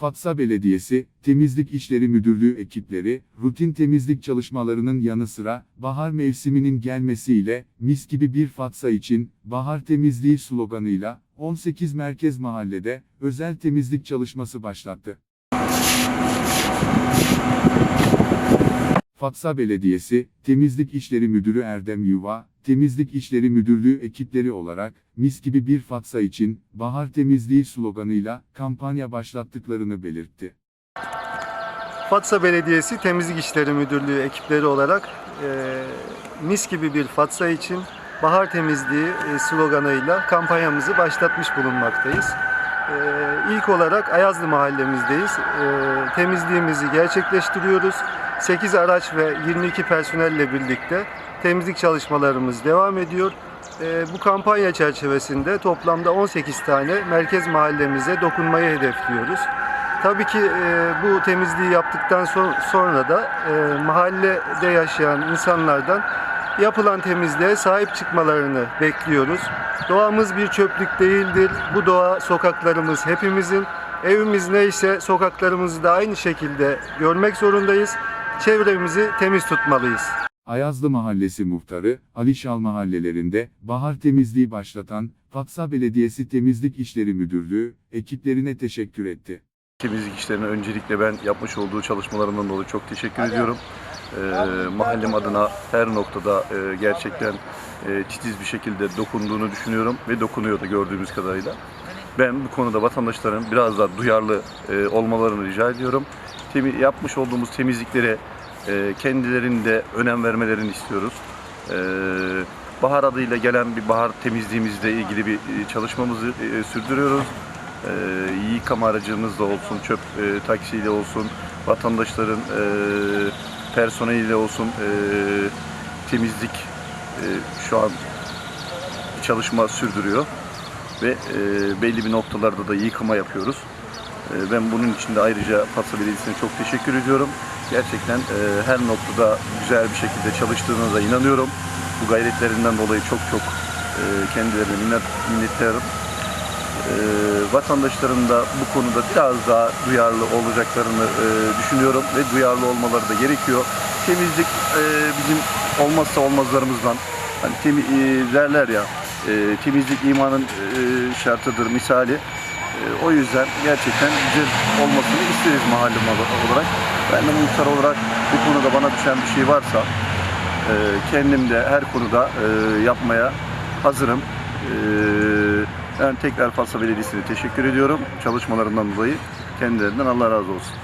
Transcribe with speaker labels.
Speaker 1: Fatsa Belediyesi, Temizlik İşleri Müdürlüğü ekipleri, rutin temizlik çalışmalarının yanı sıra, bahar mevsiminin gelmesiyle, mis gibi bir Fatsa için, bahar temizliği sloganıyla, 18 merkez mahallede, özel temizlik çalışması başlattı. Fatsa Belediyesi, Temizlik İşleri Müdürü Erdem Yuva, Temizlik İşleri Müdürlüğü ekipleri olarak, mis gibi bir Fatsa için, bahar temizliği sloganıyla, kampanya başlattıklarını belirtti.
Speaker 2: Fatsa Belediyesi Temizlik İşleri Müdürlüğü ekipleri olarak e, mis gibi bir Fatsa için bahar temizliği e, sloganıyla kampanyamızı başlatmış bulunmaktayız. E, ilk olarak Ayazlı mahallemizdeyiz. E, temizliğimizi gerçekleştiriyoruz. 8 araç ve 22 personelle birlikte temizlik çalışmalarımız devam ediyor. E, bu kampanya çerçevesinde toplamda 18 tane merkez mahallemize dokunmayı hedefliyoruz. Tabii ki e, bu temizliği yaptıktan son- sonra da e, mahallede yaşayan insanlardan yapılan temizliğe sahip çıkmalarını bekliyoruz. Doğamız bir çöplük değildir. Bu doğa sokaklarımız hepimizin. Evimiz neyse sokaklarımızı da aynı şekilde görmek zorundayız. Çevremizi temiz tutmalıyız.
Speaker 1: Ayazlı Mahallesi Muhtarı, Alişal mahallelerinde, bahar temizliği başlatan, Fatsa Belediyesi Temizlik İşleri Müdürlüğü, ekiplerine teşekkür etti.
Speaker 3: Temizlik işlerine öncelikle ben yapmış olduğu çalışmalarından dolayı çok teşekkür ediyorum. Ee, mahallem adına her noktada e, gerçekten e, titiz bir şekilde dokunduğunu düşünüyorum ve dokunuyor da gördüğümüz kadarıyla. Ben bu konuda vatandaşların biraz daha duyarlı e, olmalarını rica ediyorum. Yapmış olduğumuz temizliklere e, kendilerinde önem vermelerini istiyoruz. E, bahar adıyla gelen bir bahar temizliğimizle ilgili bir çalışmamızı sürdürüyoruz e, yıkama aracımızla olsun, çöp taksiyle olsun, vatandaşların personeliyle olsun temizlik şu an çalışma sürdürüyor ve e, belli bir noktalarda da yıkama yapıyoruz. E, ben bunun için de ayrıca Fatsa Belediyesi'ne çok teşekkür ediyorum. Gerçekten e, her noktada güzel bir şekilde çalıştığına da inanıyorum. Bu gayretlerinden dolayı çok çok e, kendilerine minnet, minnettarım e, vatandaşların da bu konuda biraz daha duyarlı olacaklarını e, düşünüyorum ve duyarlı olmaları da gerekiyor. Temizlik e, bizim olmazsa olmazlarımızdan. Hani temi, e, derler ya e, temizlik imanın e, şartıdır misali. E, o yüzden gerçekten güzel olmasını isteriz mahalle olarak. Ben de muhtar olarak bu konuda bana düşen bir şey varsa e, kendim de her konuda e, yapmaya hazırım. E, ben tekrar Fatsa Belediyesi'ne teşekkür ediyorum çalışmalarından dolayı. Kendilerinden Allah razı olsun.